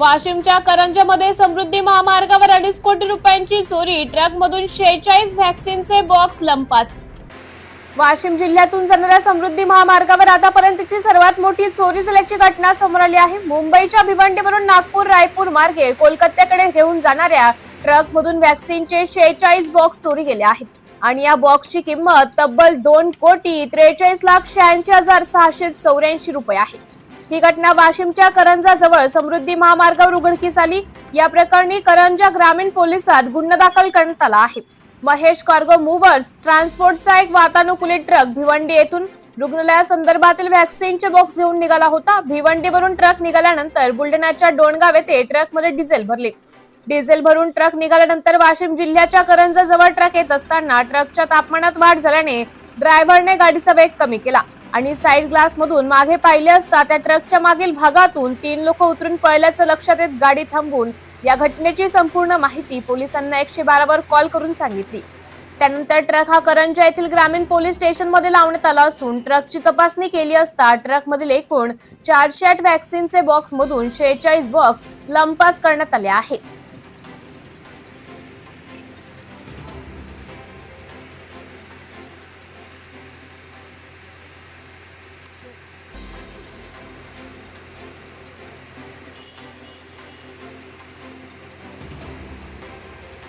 वाशिमच्या करंजमध्ये समृद्धी महामार्गावर अडीच कोटी रुपयांची चोरी. ट्रकमधून शेहेचाळीस व्हॅक्सिनचे बॉक्स लंपास. वाशिम जिल्ह्यातून जाणाऱ्या समृद्धी महामार्गावर आतापर्यंतची सर्वात मोठी चोरी झाल्याची घटना समोर आली आहे. मुंबईच्या भिवंडीवरून नागपूर रायपूर मार्गे कोलकात्याकडे घेऊन जाणाऱ्या ट्रकमधून व्हॅक्सिनचे शेहेचाळीस बॉक्स चोरी गेले आहेत. आणि या बॉक्सची किंमत तब्बल दोन कोटी त्रेचाळीस लाख शहाऐंशी हजार सहाशे चौऱ्याऐंशी रुपये आहे. ही घटना वाशिमच्या करंजा जवळ समृद्धी महामार्गावर उघडकीस आली. या प्रकरणी करंजा ग्रामीण पोलिसात गुन्हा दाखल करण्यात आला आहे. महेश कार्गो मूव्हर्स ट्रान्सपोर्टचा एक वातानुकूलित ट्रक भिवंडी येथून रुग्णालयासंदर्भातील व्हॅक्सिनचे बॉक्स घेऊन निघाला होता. भिवंडीवरून ट्रक निघाल्यानंतर बुलढाण्याच्या डोणगाव येथे ट्रकमध्ये डिझेल भरले. डिझेल भरून ट्रक निघाल्यानंतर वाशिम जिल्ह्याच्या करंजा जवळ ट्रक येत असताना ट्रकच्या तापमानात वाढ झाल्याने ड्रायव्हरने गाडीचा वेग कमी केला. आणि साईड ग्लास मधून मागे पाहिले असता त्या ट्रकच्या मागील भागातून तीन लोक उतरून पळल्याचं लक्षात येत गाडी थांबवून या घटनेची संपूर्ण माहिती पोलिसांना एकशे बारावर कॉल करून सांगितली. त्यानंतर ट्रक हा करंजा येथील ग्रामीण पोलीस स्टेशनमध्ये लावण्यात आला असून ट्रकची तपासणी केली असता ट्रक मधील एकूण चारशे आठ व्हॅक्सिनचे बॉक्स मधून शेहेचाळीस बॉक्स लंपास करण्यात आले आहे.